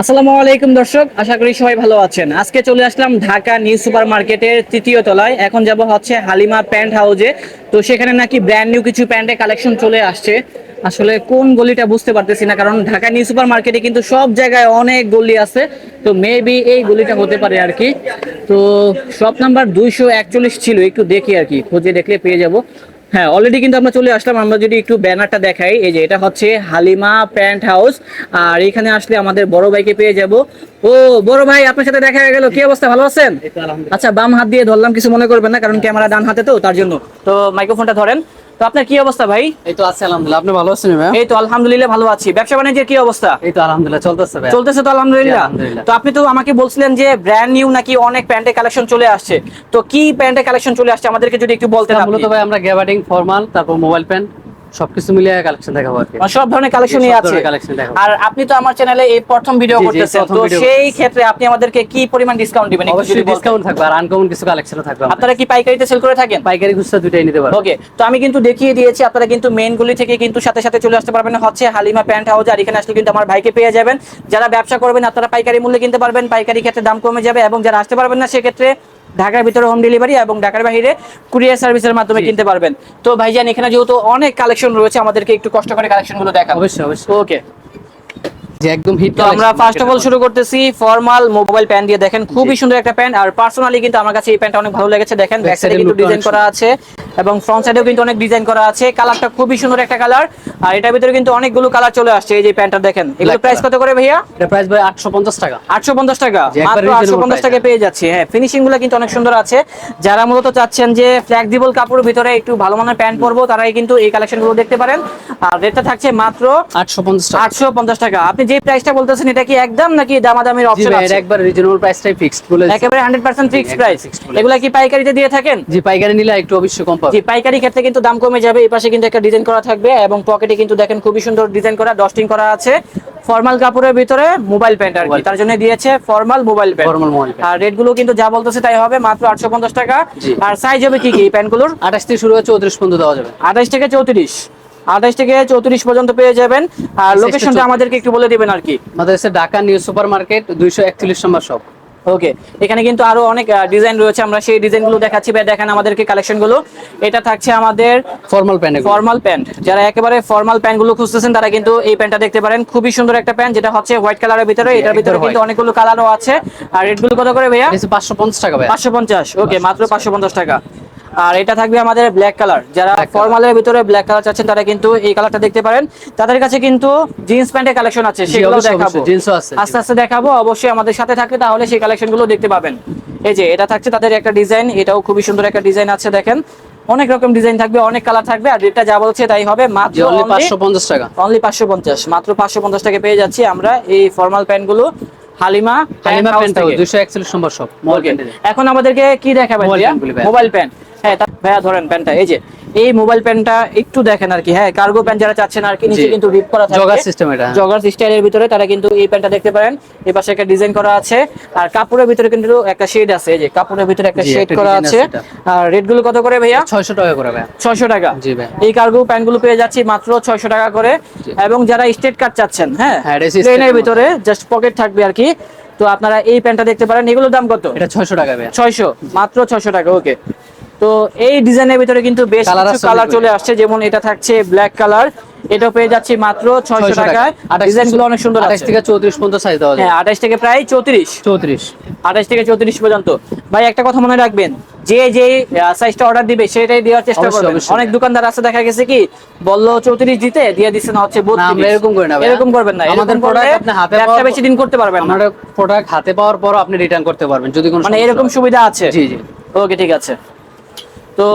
আসসালামু আলাইকুম দর্শক, আশা করি সবাই ভালো আছেন। আজকে চলে আসলাম ঢাকা নিউ সুপার মার্কেটের তৃতীয় তলায়। এখন যাব হচ্ছে হালিমা প্যান্ট হাউজে। তো সেখানে নাকি ব্র্যান্ড নিউ কিছু প্যান্টের কালেকশন চলে আসছে। আসলে কোন গলিটা বুঝতে পারতেছি না, কারণ ঢাকা নিউ সুপার মার্কেটে কিন্তু সব জায়গায় অনেক গলি আছে। তো মেবি এই গলিটা হতে পারে আর কি। তো শপ নাম্বার দুইশো একচল্লিশ ছিল, একটু দেখি আর কি, খুঁজে দেখলে পেয়ে যাব। হ্যাঁ অলরেডি কিন্তু আমরা চলে আসলাম। আমরা যদি একটু ব্যানারটা দেখাই এই যে এটা হচ্ছে হালিমা প্যান্ট হাউস। আর এখানে আসলে আমাদের বড় ভাইকে পেয়ে যাব। ও বড় ভাই আপনার সাথে দেখা হয়ে গেল। কি অবস্থা? ভালো আছেন? আচ্ছা বাম হাত দিয়ে ধরলাম কিছু মনে করবেন না কারণ ক্যামেরা ডান হাতে তো তার জন্য। তো মাইক্রোফোনটা ধরেন। তো আপনার কি অবস্থা ভাই? এই তো আছে আলহামদুলিল্লাহ। আপনি ভালো আছেন এই তো আলহামদুলিল্লাহ ভালো আছি। ব্যবসা বাণিজ্যের কি অবস্থা? এই তো আলহামদুলিল্লাহ চলতেছে ভাই। চলতেছে তো আলহামদুলিল্লাহ। তো আপনি তো আমাকে বলছিলেন যে ব্র্যান্ড নিউ নাকি অনেক প্যান্টের কালেকশন চলে আসছে। তো কি প্যান্টের কালেকশন চলে আসছে আমাদেরকে যদি একটু বলতেন আমরা মূলত ভাই আমরা গ্যাবার্ডিং ফর্মাল তারপর মোবাইল প্যান্ট সবকিছু মিলিয়ে কালেকশন দেখাবো আর সব ধরনের কালেকশনই আছে। আর আপনি তো আমার চ্যানেলে এই প্রথম ভিডিও করতেছেন। তো সেই ক্ষেত্রে আপনি আমাদেরকে কি পরিমাণ ডিসকাউন্ট দিবেন? অবশ্যই ডিসকাউন্ট থাকবে আর আনকমন কিছু কালেকশনও থাকবে আপনারা কি পাইকারিতে সেল করে থাকেন? পাইকারি খুচরা নিতে পারবেন ওকে তো আমি কিন্তু দেখিয়ে দিয়েছি আপনারা কিন্তু মেইন গুলি থেকে কিন্তু সাথে সাথে চলে আসতে পারবেন। হচ্ছে হালিমা প্যান্ট হাউস আর এখানে আসলে কিন্তু আমার ভাইকে পেয়ে যাবেন। যারা ব্যবসা করবেন আপনারা পাইকারি মূল্যে কিনতে পারবেন। পাইকারি ক্ষেত্রে দাম কমে যাবে এবং যারা আসতে পারবেন না সেক্ষেত্রে ঢাকার ভিতরে হোম ডেলিভারি এবং ঢাকার বাইরে কুরিয়ার সার্ভিসের মাধ্যমে কিনতে পারবেন। তো ভাইজান এখানে যেহেতু অনেক কালেকশন রয়েছে আমাদেরকে একটু কষ্ট করে কালেকশনগুলো দেখা অবশ্যই অবশ্যই। ওকে যে একদম হিট আমরা ফার্স্ট অফ অল শুরু করতেছি ফর্মাল মোবাইল প্যান্ট দিয়ে। দেখেন খুবই সুন্দর একটা প্যান্ট আর পার্সোনালি কিন্তু আমার কাছে এই প্যান্টটা অনেক ভালো লেগেছে। দেখেন ব্যাক সাইডে কিন্তু ডিজাইন করা আছে। এবং ফ্রন্ট সাইডেও কিন্তু অনেক ডিজাইন করা আছে। কালারটা খুবই সুন্দর একটা কালার আর এটার ভিতরে কিন্তু অনেকগুলো কালার চলে আসছে। এই যে প্যান্টটা দেখেন এগুলো প্রাইস কত করে ভাইয়া? এটা প্রাইস ভাই 850 টাকা। আটশো পঞ্চাশ টাকা। মাত্র আটশো reasonable পঞ্চাশ price, টাকা পেয়ে যাচ্ছে। হ্যাঁ ফিনিশিংগুলো কিন্তু অনেক সুন্দর আছে। যারা মূলত চাচ্ছেন যে ফ্লেক্সিবল কাপড়ের ভিতরে একটু ভালো মানের প্যান্ট পরবো তারাই কিন্তু এই কালেকশনগুলো দেখতে পারেন। আর রেটটা থাকছে মাত্র 850 টাকা। আটশো পঞ্চাশ টাকা। আপনি যে প্রাইসটা বলতেছেন এটা কি একদম নাকি দামাদামির অপশন আছে? একবার রিজনেবল প্রাইসটাই ফিক্সড বলে। একেবারে হান্ড্রেড পার্সেন্ট ফিক্সড প্রাইস এগুলা কি পাইকারিতে দিয়ে থাকেন? জি পাইকারি নিলে একটু অবশ্যই কম পাবে জি পাইকারি ক্ষেত্রে কিন্তু দাম কমে যাবে এই পাশে কিন্তু একটা ডিজাইন করা থাকবে এবং পকেটে কিন্তু দেখেন খুবই সুন্দর ডিজাইন করা ডস্টিং করা আছে। ফর্মাল কাপড়ের ভিতরে মোবাইল প্যান্ট আর কি তার জন্য দিয়েছে formal mobile pant mobile pant। আর রেটগুলো কিন্তু যা বলতেছে তাই হবে মাত্র আটশো পঞ্চাশ টাকা। আর সাইজ হবে কি কি প্যান্টগুলোর? 28 থেকে শুরু হয়ে 34 পর্যন্ত দেওয়া যাবে। আঠাশ থেকে চৌত্রিশ। আঠাশ থেকে চৌত্রিশ পর্যন্ত পেয়ে যাবেন। আর লোকেশনটা আমাদেরকে একটু বলে দিবেন আর কি। আমাদের ঢাকা নিউ সুপার মার্কেট 241 নম্বর শপ ওকে এখানে কিন্তু আরও অনেক ডিজাইন রয়েছে। আমরা সেই ডিজাইনগুলো দেখাচ্ছি। বা দেখেন আমাদেরকে কালেকশনগুলো এটা থাকছে আমাদের ফর্মাল প্যান্ট ফর্মাল প্যান্ট যারা একেবারে ফর্মাল প্যান্টগুলো খুঁজতেছেন তারা কিন্তু এই প্যান্টটা দেখতে পারেন। খুবই সুন্দর একটা প্যান্ট যেটা হচ্ছে হোয়াইট কালারের ভিতরে। এটার ভিতরে কিন্তু। অনেকগুলো কালারও আছে। আর রেটগুলো কত করে ভাইয়া? এটা হচ্ছে 550 টাকা ভাই পাঁচশো পঞ্চাশ। ওকে মাত্র পাঁচশো পঞ্চাশ টাকা। আর এটা থাকবে আমাদের ব্ল্যাক কালার যারা ফর্মালের ভিতরে ব্ল্যাক কালার চাচ্ছেন তারা কিন্তু এই কালারটা দেখতে পারেন। তাদের কাছে কিন্তু জিন্স প্যান্টের কালেকশন আছে সেগুলো দেখাবো। আস্তে আস্তে দেখাবো অবশ্যই আমাদের সাথে থাকলে তাহলে সেই কালেকশনগুলো দেখতে পাবেন। এই যে এটা থাকছে তাদের একটা ডিজাইন এটাও খুবই সুন্দর একটা ডিজাইন আছে দেখেন। অনেক রকম ডিজাইন থাকবে অনেক কালার থাকবে আর রেটটা যা বলছে তাই হবে মাত্র অনলি only 550 টাকা। অনলি পাঁচশো পঞ্চাশ মাত্র পাঁচশো পঞ্চাশ টাকা পেয়ে যাচ্ছি আমরা এই ফর্মাল প্যান্টগুলো। হালিমা হালিমা প্যান্ট থেকে। 241 নম্বর শপ এখন আমাদেরকে কি দেখাবেন মোবাইল প্যান্ট হ্যাঁ ভাইয়া ধরেন প্যান্টটা এই যে। এই মোবাইল প্যান্টটা একটু দেখেন আর কি হ্যাঁ কার্গো প্যান্ট যারা চাচ্ছেন আর কি নিচে কিন্তু রিপ করা থাকবে Jogger system এটা, হ্যাঁ। জগার স্টাইলের ভিতরে তারা কিন্তু এই প্যান্টটা দেখতে পারেন। এই পাশে একটা ডিজাইন করা আছে আর কাপড়ের ভিতরে কিন্তু একটা শেড আছে এই যে কাপড়ের ভিতরে একটা শেড করা আছে। আর রেটগুলো কত করে ভাইয়া? 600 টাকা করে ভাই ছয়শো টাকা। জি ভাই। এই কার্গো প্যান্টগুলো পেয়ে যাচ্ছি মাত্র ছয়শো টাকা করে। এবং যারা স্টেট কার্ড চাচ্ছেন হ্যাঁ হ্যাঁ, ট্রেনের ভিতরে জাস্ট পকেট থাকবে আর কি। তো আপনারা এই প্যান্টটা দেখতে পারেন এগুলোর দাম কত? এটা 600 টাকা ভাই ছয়শো মাত্র ছয়শো টাকা ওকে তো এই ডিজাইনের ভিতরে কিন্তু বেশ কিছু কালার চলে আসছে যেমন এটা থাকছে ব্ল্যাক কালার এটাও পেয়ে যাচ্ছি মাত্র ছয়শো টাকায়। ডিজাইনগুলো অনেক সুন্দর 28 আছে। থেকে 34 পর্যন্ত সাইজ দেওয়া হ্যাঁ আঠাশ থেকে প্রায় চৌত্রিশ। 34 আঠাশ থেকে চৌত্রিশ পর্যন্ত। ভাই একটা কথা মনে রাখবেন যে যে সাইজটা অর্ডার দিবে সেটাই দেওয়ার চেষ্টা করবেন। অনেক দোকানদার আছে দেখা গেছে কি বলল চৌত্রিশ দিতে দিয়ে দিচ্ছে না হচ্ছে আমরা এরকম করি না এরকম করবেন না আমাদের প্রোডাক্ট আপনি হাতে ব্যবসা বেশি দিন করতে পারবেন আমাদের প্রোডাক্ট হাতে পাওয়ার পর আপনি রিটার্ন করতে পারবেন যদি কোনো মানে এরকম সুবিধা আছে? জি জি। ওকে ঠিক আছে। তো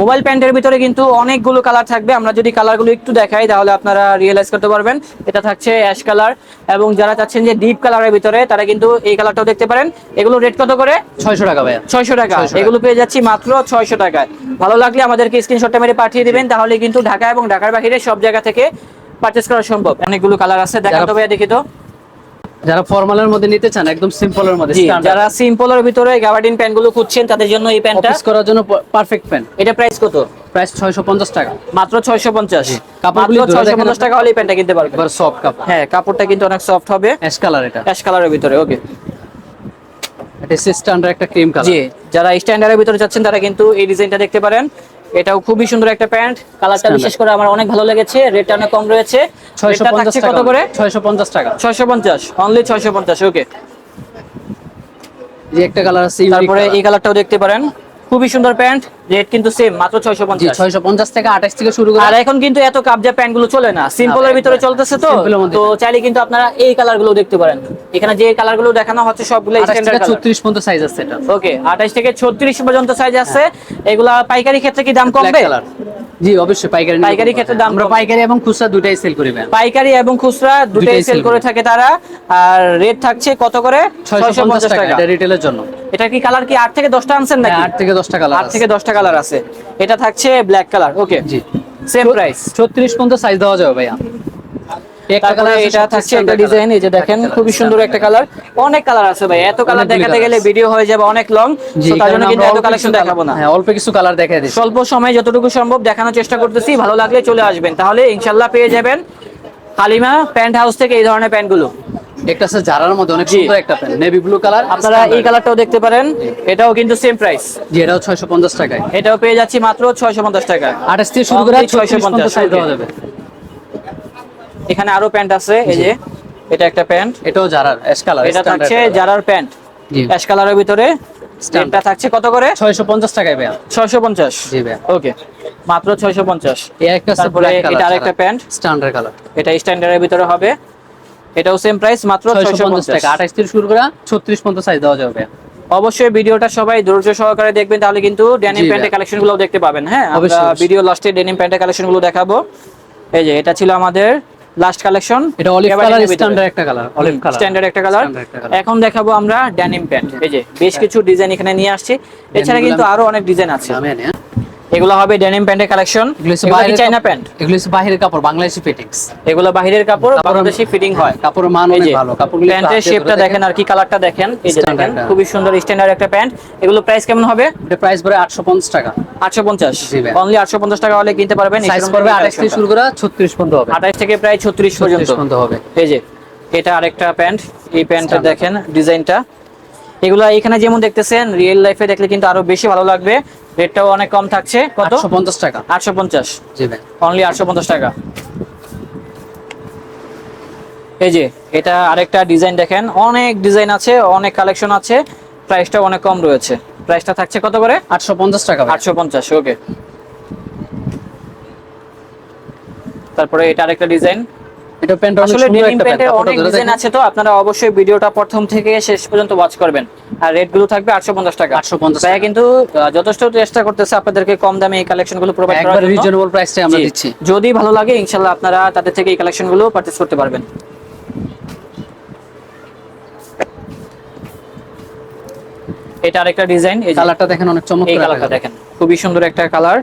মোবাইল প্যান্টের ভিতরে কিন্তু অনেকগুলো কালার থাকবে। আমরা যদি কালারগুলো একটু দেখাই তাহলে আপনারা রিয়েলাইজ করতে পারবেন। এটা থাকছে অ্যাশ কালার এবং যারা চাচ্ছেন যে ডিপ কালারের ভিতরে তারা কিন্তু এই কালারটাও দেখতে পারেন। এগুলো রেট কত করে? 600 টাকা ভাইয়া। ছয়শো টাকা। এগুলো পেয়ে যাচ্ছি মাত্র ছয়শো টাকায়। ভালো লাগলে আমাদেরকে স্ক্রিনশটটা মেরে পাঠিয়ে দিবেন তাহলে কিন্তু ঢাকা এবং ঢাকার বাইরে সব জায়গা থেকে পারচেস করা সম্ভব। অনেকগুলো কালার আছে। দেখা তো ভাইয়া দেখি তো। যারা ফর্মালের মধ্যে নিতে চান একদম সিম্পলের মধ্যে। যারা সিম্পলের ভিতরে গাবার্ডিন প্যান্টগুলো খুঁজছেন তাদের জন্য এই প্যান্টটা অফিস করার জন্য পারফেক্ট প্যান্ট এটা প্রাইস কত? প্রাইস ছয়শো পঞ্চাশ টাকা। মাত্র ছয়শো পঞ্চাশ। জি। কাপড়গুলি ছয়শো পঞ্চাশ টাকা হলে এই প্যান্টটা কিনতে পারবেন। এবার সফট কাপড়। হ্যাঁ কাপড়টা কিন্তু অনেক সফট হবে। অ্যাশ কালার এটা। অ্যাশ কালারের ভিতরে ওকে এটা স্ট্যান্ডার্ড একটা ক্রিম কালার জি যারা স্ট্যান্ডার্ডের ভিতরে যাচ্ছেন তারা কিন্তু এই ডিজাইনটা দেখতে পারেন। এটাও খুবই সুন্দর একটা প্যান্ট। কালারটা বিশেষ করে আমার অনেক ভালো লেগেছে। রেটটা অনেক কম রয়েছে। ছয়শো পঞ্চাশ কত করে? ছয়শো পঞ্চাশ টাকা। ছয়শো পঞ্চাশ। অনলি ছয়শো পঞ্চাশ ওকে একটা কালার আছে তারপরে এই কালারটাও দেখতে পারেন। খুবই সুন্দর প্যান্ট রেট কিন্তু সেম মাত্র ছয়শো জি পঞ্চাশ। ছয়শো পঞ্চাশ থেকে আঠাশ থেকে শুরু করে আর এখন কিন্তু এত কাবজা প্যান্টগুলো চলে না সিম্পলের ভিতরে চলতেছে তো। তো চাইলে কিন্তু আপনারা এই কালারগুলো দেখতে পারেন। এখানে যে কালারগুলো দেখানো হচ্ছে সবগুলো স্ট্যান্ডার্ড কালার ছত্রিশ পর্যন্ত সাইজ আছে এটা। ওকে আঠাশ থেকে ছত্রিশ পর্যন্ত সাইজ আছে। এগুলা পাইকারি ক্ষেত্রে কি দাম কমবে? জি অবশ্যই পাইকারি পাইকারি ক্ষেত্রে দাম আমরা পাইকারি এবং খুচরা দুটাই সেল করি পাইকারি এবং খুচরা দুটাই সেল করে। থাকে তারা। আর রেট থাকছে কত করে? ছয়শো পঞ্চাশ টাকা টাকা। এটা রিটেলের জন্য। এটা কি কালার কি আট থেকে দশটা আনছেন নাকি? হ্যাঁ, আট থেকে দশটা কালার আট থেকে দশটা কালার আছে। এটা থাকছে ব্ল্যাক কালার ওকে জি। সেম প্রাইস ছত্রিশ পর্যন্ত সাইজ দেওয়া যাবে ভাইয়া। এই একটা তারপরে কালার আছে এটা থাকছে একটা ডিজাইন এই যে দেখেন খুবই সুন্দর একটা কালার অনেক কালার আছে ভাই এত কালার দেখাতে গেলে ভিডিও হয়ে যাবে অনেক লং তার জন্য কিন্তু এত কালেকশন দেখাবো না। হ্যাঁ অল্প কিছু কালার দেখাই দিচ্ছি। স্বল্প সময় যতটুকু সম্ভব দেখানোর চেষ্টা করতেছি ভালো লাগলে চলে আসবেন। তাহলে ইনশাল্লাহ পেয়ে যাবেন হালিমা প্যান্ট হাউস থেকে এই ধরনের প্যান্টগুলো একটা আছে জারার মধ্যে অনেক সুন্দর একটা প্যান্ট নেভি ব্লু কালার আপনারা এই কালারটাও দেখতে পারেন। এটাও কিন্তু সেম প্রাইস জি এটাও ছয়শো পঞ্চাশ টাকায়। এটাও পেয়ে যাচ্ছি মাত্র ছয়শো পঞ্চাশ টাকা। আঠাশ থেকে শুরু করে Only ছয়শো পঞ্চাশ 650 সাইজ দেওয়া যাবে। এখানে আরও প্যান্ট আছে এই যে এটা একটা প্যান্ট। এটাও জারার অ্যাশ কালার এটা থাকছে জারার প্যান্ট। অ্যাশ কালারের ভিতরে। এটা থাকছে কত করে? ছয়শো পঞ্চাশ টাকায় ভাইয়া। ছয়শো পঞ্চাশ। জি ভাইয়া। ওকে মাত্র ছয়শো পঞ্চাশ। এই একটা তারপরে এটা আরেকটা প্যান্ট। স্ট্যান্ডার্ড কালার এটা স্ট্যান্ডার্ডের ভিতরে হবে। এটাও সেম প্রাইস মাত্র ছয়শো ছয়শো পঞ্চাশ টাকা। পঞ্চাশ আঠাশ থেকে শুরু করে ছত্রিশ পর্যন্ত সাইজ দেওয়া যাবে। অবশ্যই ভিডিওটা সবাই ধৈর্য সহকারে দেখবেন তাহলে কিন্তু ডেনিম প্যান্টের ভাইয়া। কালেকশনগুলো দেখতে পাবেন হ্যাঁ? আমরা। ভিডিও লাস্টে ডেনিম প্যান্টের কালেকশনগুলো দেখাবো। এই যে এটা ছিল আমাদের লাস্ট কালেকশন এটা অলিভ কালার স্ট্যান্ডার্ড একটা কালার অলিভ কালার স্ট্যান্ডার্ড একটা কালার। এখন দেখাবো আমরা ডেনিম প্যান্ট এই যে বেশ কিছু ডিজাইন এখানে নিয়ে আসছি। এছাড়া কিন্তু আরও অনেক ডিজাইন আছে। হ্যাঁ। এগুলো হবে ডেনিম প্যান্টের কালেকশন চাইনা প্যান্ট এগুলো বাইরের কাপড় বাংলাদেশি ফিটিংস এগুলো বাহিরের কাপড় কাপড়- বাংলাদেশি ফিটিং হয়। কাপড়ের মান অনেক ভালো কাপড়গুলো প্যান্টের শেপটা দেখেন। আর কি কালারটা দেখেন। এই যে দেখেন খুবই সুন্দর স্ট্যান্ডার্ড একটা প্যান্ট এগুলো প্রাইস কেমন হবে? এটা প্রাইস পড়ে আটশো পঞ্চাশ টাকা। আটশো পঞ্চাশ। জি ভাই। অনলি আটশো পঞ্চাশ টাকা হলে কিনতে পারবেন। সাইজ পড়বে থেকে শুরু করে ছত্রিশ পর্যন্ত হবে। আঠাশ থেকে প্রায় ছত্রিশ পর্যন্ত। ছত্রিশ হবে। এই যে এটা আরেকটা প্যান্ট এই প্যান্টটা দেখেন ডিজাইনটা। এগুলা এখানে যেমন দেখতেছেন রিয়েল লাইফে দেখলে কিন্তু আরও বেশি ভালো লাগবে। রেটটাও অনেক কম থাকছে। কত? আটশো পঞ্চাশ টাকা। আটশো পঞ্চাশ। জি ভাই। অনলি আটশো পঞ্চাশ টাকা। এই যে এটা আরেকটা ডিজাইন দেখেন। অনেক ডিজাইন আছে অনেক কালেকশন আছে। প্রাইসটা অনেক কম রয়েছে। প্রাইসটা থাকছে কত করে? আটশো পঞ্চাশ টাকা ভাই। আটশো পঞ্চাশ ওকে তারপরে এটা আরেকটা ডিজাইন এটা প্যান্ট আসলে ডেনিম একটা প্যান্টের অনেক ডিজাইন আছে তো আপনারা অবশ্যই ভিডিওটা প্রথম থেকে শেষ পর্যন্ত ওয়াচ করবেন। আর রেটগুলো থাকবে আটশো পঞ্চাশ টাকা। 850 ভাইয়া কিন্তু যথেষ্ট চেষ্টা করতেছে আপনাদেরকে কম দামে এই কালেকশনগুলো প্রোভাইড করার একবার জন্য। রিজনেবল প্রাইসটাই আমরা দিচ্ছি। যদি ভালো লাগে ইনশাল্লাহ আপনারা তাদের থেকে এই কালেকশনগুলো পারচেস করতে পারবেন। এটা আরেকটা ডিজাইন এই কালারটা দেখেন অনেক এই চমৎকার কালারটা দেখেন। খুবই সুন্দর একটা কালার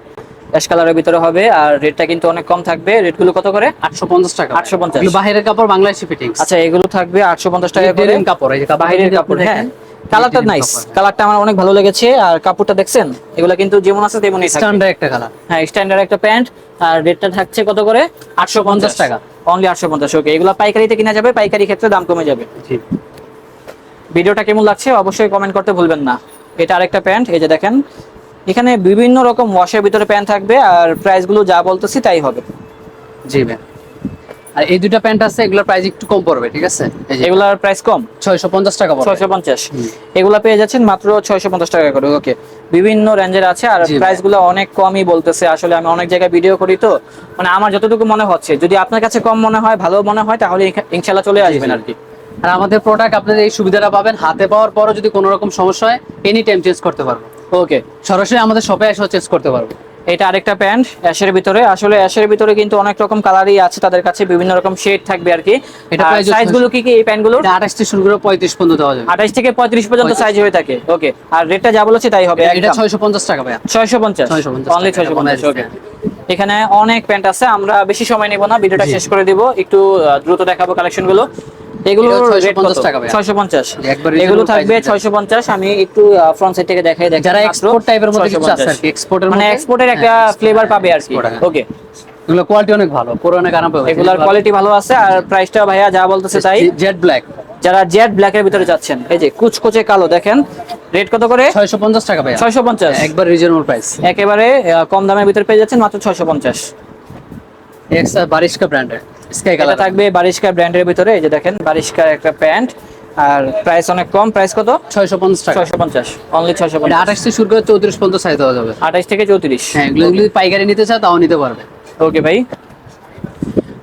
অ্যাশ কালারের ভিতরে হবে আর রেটটা কিন্তু অনেক কম থাকবে। রেটগুলো কত করে? আটশো পঞ্চাশ টাকা। 850 এগুলো বাইরের কাপড় বাংলাদেশি ফিটিংস আচ্ছা এগুলো থাকবে আটশো পঞ্চাশ টাকা করে। কাপড় এই যে বাহিরের কাপড় হ্যাঁ। কালারটা নাইস কালারটা আমার অনেক ভালো লেগেছে। আর কাপড়টা দেখছেন? এগুলো কিন্তু যেমন আছে তেমনই স্ট্যান্ডার্ড একটা কালার হ্যাঁ স্ট্যান্ডার্ড একটা প্যান্ট আর রেটটা থাকছে কত করে? আটশো পঞ্চাশ টাকা। অনলি আটশো পঞ্চাশ ওকে এগুলো পাইকারিতে কিনা যাবে পাইকারি ক্ষেত্রে দাম কমে যাবে। জি। ভিডিওটা কেমন লাগছে অবশ্যই কমেন্ট করতে ভুলবেন না। এটা আরেকটা প্যান্ট এই যে দেখেন। এখানে বিভিন্ন রকম ওয়াশের ভিতরে প্যান্ট থাকবে আর প্রাইসগুলো যা বলতেছি তাই হবে। জি ম্যাম আর এই দুইটা প্যান্ট আছে এগুলোর প্রাইস একটু কম পড়বে ঠিক আছে? এগুলার প্রাইস কম? ছয়শো পঞ্চাশ টাকা পড়বে। ছয়শো পঞ্চাশ। হুম। এগুলা পেয়ে যাচ্ছেন মাত্র ছয়শো পঞ্চাশ টাকা করে ওকে বিভিন্ন রেঞ্জের আছে আর জি ভাই। প্রাইসগুলো অনেক কমই বলতেছে আসলে আমি অনেক জায়গায় ভিডিও করি তো। মানে আমার যতটুকু মনে হচ্ছে যদি আপনার কাছে কম মনে হয় ভালো মনে হয় তাহলে ইনশা- ইনশাল্লাহ চলে আসবেন। আর কি। আর আমাদের প্রোডাক্ট আপনাদের এই সুবিধাটা পাবেন হাতে পাওয়ার পরও যদি কোনো রকম সমস্যা হয় এনি টাইম চেঞ্জ করতে পারব। ওকে সরাসরি আমাদের শপে এসেও চেঞ্জ করতে পারব। এটা আরেকটা প্যান্ট অ্যাশের ভিতরে। আসলে অ্যাশের ভিতরে কিন্তু অনেক রকম কালারই আছে তাদের কাছে বিভিন্ন রকম শেড থাকবে আর কি এটা সাইজগুলো কি কি এই প্যান্টগুলো এটা আঠাশ থেকে শুরু করে পঁয়ত্রিশ পর্যন্ত দেওয়া যাবে। আঠাশ থেকে পঁয়ত্রিশ পর্যন্ত 35 সাইজ হয়ে থাকে। ওকে আর রেটটা যা বলেছি তাই হবে এটা ছয়শো পঞ্চাশ টাকা ভাইয়া। ছয়শো পঞ্চাশ? 650 অনলি টাকা, ছয়শো পঞ্চাশ এটা ওকে। এখানে অনেক প্যান্ট আছে আমরা বেশি সময় নেব না ভিডিওটা শেষ করে দিব। একটু দ্রুত দেখাবো কালেকশনগুলো। এগুলো এগুলো থাকবে 650 আমি একটু ফ্রন্ট সাইড থেকে দেখাই যারা এক্সপোর্ট টাইপের মধ্যে এক্সপোর্টের মানে এক্সপোর্টের একটা ফ্লেভার পাবে আর কি। ওকে কোয়ালিটি অনেক ভালো আরাম কোয়ালিটি ভালো। আছে আর ভাইয়া যা বলতেছে জেড ব্ল্যাক যারা জেড ভিতরে যাচ্ছেন এই যে কালো দেখেন কত করে? 650 টাকা একবার প্রাইস একেবারে কম দামের ভিতরে পেয়ে যাচ্ছেন মাত্র 650 এক্সট্রা বারিশকা ব্র্যান্ডের স্কাই থাকবে বারিশকা ব্র্যান্ডের ভিতরে এই যে দেখেন বারিশকার একটা প্যান্ট আর প্রাইস অনেক কম প্রাইস কত? ছয়শো ছয়শো পঞ্চাশ অনলি ছয়শো পঞ্চাশ। আঠাশ থেকে শুরু করে চৌত্রিশ পর্যন্ত সাইজ দেওয়া যাবে। আঠাশ থেকে চৌত্রিশ। হ্যাঁ, এগুলো পাইকারি নিতে চাও তাও নিতে পারবে। ওকে ভাই।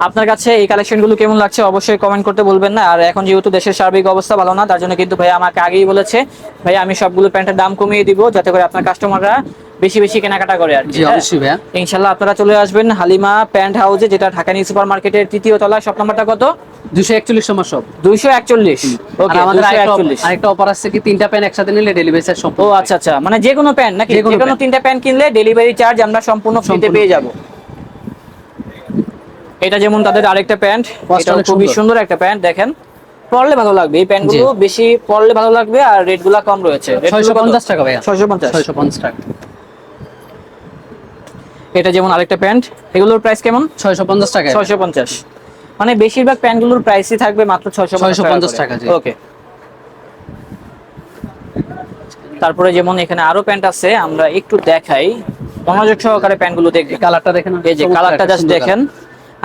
আপনার কাছে এই কালেকশনগুলো কেমন লাগছে অবশ্যই কমেন্ট করতে বলবেন না। আর এখন যেহেতু দেশের সার্বিক অবস্থা ভালো না তার জন্য কিন্তু ভাই আমাকে আগেই বলেছে ভাই আমি সবগুলো প্যান্টের দাম কমিয়ে দিব যাতে করে আপনার কাস্টমাররা বেশি বেশি কেনাকাটা করে আর জি হ্যাঁ? অবশ্যই ভাইয়া। ইনশাল্লাহ আপনারা চলে আসবেন হালিমা প্যান্ট হাউসে যেটা ঢাকা নিউ সুপার মার্কেটের তৃতীয় তলা শপ নাম্বারটা কত? 241 নম্বর শপ দুইশো একচল্লিশ। আর ওকে আমাদের আরেকটা অফার আছে কি তিনটা প্যান একসাথে নিলে ডেলিভারি চার্জ ও আচ্ছা আচ্ছা। মানে যে কোনো প্যান্ট নাকি? যে কোনো তিনটা প্যান্ট কিনলে ডেলিভারি চার্জ আমরা সম্পূর্ণ ফ্রিতে পেয়ে যাব। এটা যেমন তাদের আরেকটা প্যান্ট এটা খুবই সুন্দর। একটা প্যান্ট দেখেন। পরলে ভালো লাগবে এই প্যান্টগুলো জি। বেশি পরলে ভালো লাগবে আর রেট রেটগুলো কম রয়েছে। 650 টাকা ভাইয়া। 650 650 টাকা। এটা যেমন আরেকটা প্যান্ট এগুলোর প্রাইস কেমন? 650 টাকা। 650 মানে বেশিরভাগ প্যান্টগুলোর প্রাইসই থাকবে মাত্র 650 650 টাকা, ওকে তারপরে যেমন এখানে আরও প্যান্ট আছে আমরা একটু দেখাই। মনোযোগ সহকারে প্যান্টগুলো দেখবেন। কালারটা দেখেন এই যে কালারটা জাস্ট দেখেন।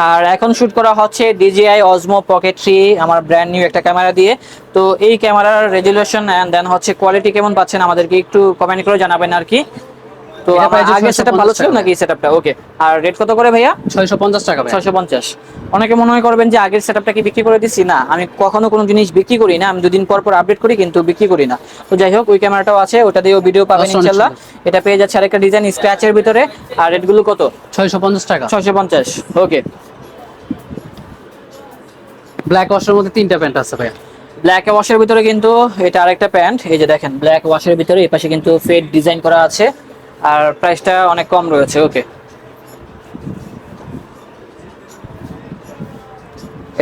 আর এখন শুট করা হচ্ছে ডিজিআই অজমো পকেট থ্রি আমার ব্র্যান্ড নিউ একটা ক্যামেরা দিয়ে। তো এই ক্যামেরার রেজুলেশন অ্যান্ড দেন হচ্ছে কোয়ালিটি কেমন পাচ্ছেন আমাদেরকে একটু কমেন্ট করে জানাবেন আর কি। তো আমার আগের সেটআপ 650 ভালো ছিল। নাকি সেটআপটা ওকে আর রেট কত করে ভাইয়া? 650 টাকা ভাইয়া। ছয়শো পঞ্চাশ। অনেকে মনে হয় করবেন যে আগের সেটআপটা কি বিক্রি করে দিচ্ছি না আমি কখনো কোনো জিনিস বিক্রি করি না। আমি দুদিন পর পর আপডেট করি কিন্তু বিক্রি করি না। তো যাই হোক ওই ক্যামেরাটাও আছে ওটা দিয়েও ভিডিও পাবেন ইনশাল্লাহ। এটা পেয়ে যাচ্ছে আরেকটা ডিজাইন স্ক্র্যাচের ভিতরে। আর রেটগুলো কত? 650 টাকা। ছয়শো পঞ্চাশ। ওকে ব্ল্যাক ওয়াশের মধ্যে তিনটা প্যান্ট আছে ভাইয়া। ব্ল্যাক ওয়াশের ভিতরে কিন্তু এটা আরেকটা প্যান্ট এই যে দেখেন ব্ল্যাক ওয়াশের ভিতরে এই পাশে কিন্তু ফেড ডিজাইন করা আছে। আর প্রাইসটা অনেক কম রয়েছে ওকে।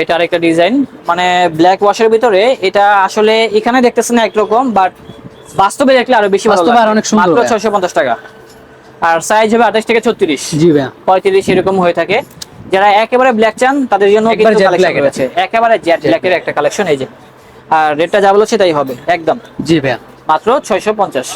এটা আরেকটা ডিজাইন মানে ব্ল্যাক ওয়াশের ভিতরে এটা আসলে এখানে দেখতেছেন একরকম বাট বাস্তবে দেখলে আরও বেশি ভালো বাস্তবে লাগবে। অনেক সুন্দর মাত্র ভাইয়া। ছয়শো পঞ্চাশ টাকা। আর সাইজ হবে আঠাশ থেকে ছত্রিশ। জি ভাইয়া। পঁয়ত্রিশ এরকম হয়ে থাকে। যারা একেবারে ব্ল্যাক চান তাদের জন্য একবার কিন্তু কালেকশন রয়েছে। একেবারে ব্ল্যাকের একটা কালেকশন এই যে। আর রেটটা যা বলেছে তাই হবে একদম। জি ভাইয়া। মাত্র ছয়শো পঞ্চাশ।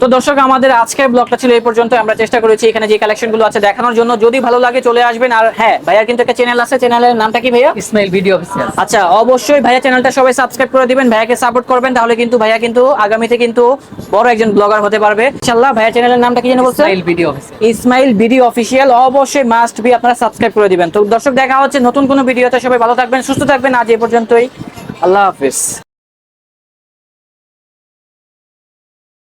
তো দর্শক আমাদের আজকের ব্লগটা ছিল এই পর্যন্ত। আমরা চেষ্টা করেছি এখানে যে কালেকশনগুলো আছে দেখানোর জন্য। যদি ভালো লাগে চলে আসবেন। আর হ্যাঁ ভাইয়ার কিন্তু একটা চ্যানেল আছে। চ্যানেলের নামটা কি ভাইয়া? ইসমাইল ভিডিও অফিসিয়াল আচ্ছা অবশ্যই ভাইয়া চ্যানেলটা সবাই সাবস্ক্রাইব করে দিবেন ভাইয়াকে সাপোর্ট করবেন। তাহলে কিন্তু ভাইয়া কিন্তু আগামীতে কিন্তু বড় একজন ব্লগার হতে পারবে। ইনশাআল্লাহ ভাইয়া চ্যানেলের নামটা কি যেন বলছেন Ismail video official Ismail BD official অবশ্যই মাস্ট বি আপনারা সাবস্ক্রাইব করে দিবেন। তো দর্শক দেখা হচ্ছে নতুন কোনো ভিডিওতে সবাই ভালো থাকবেন সুস্থ থাকবেন। আজ এই পর্যন্তই। আল্লাহ হাফিজ।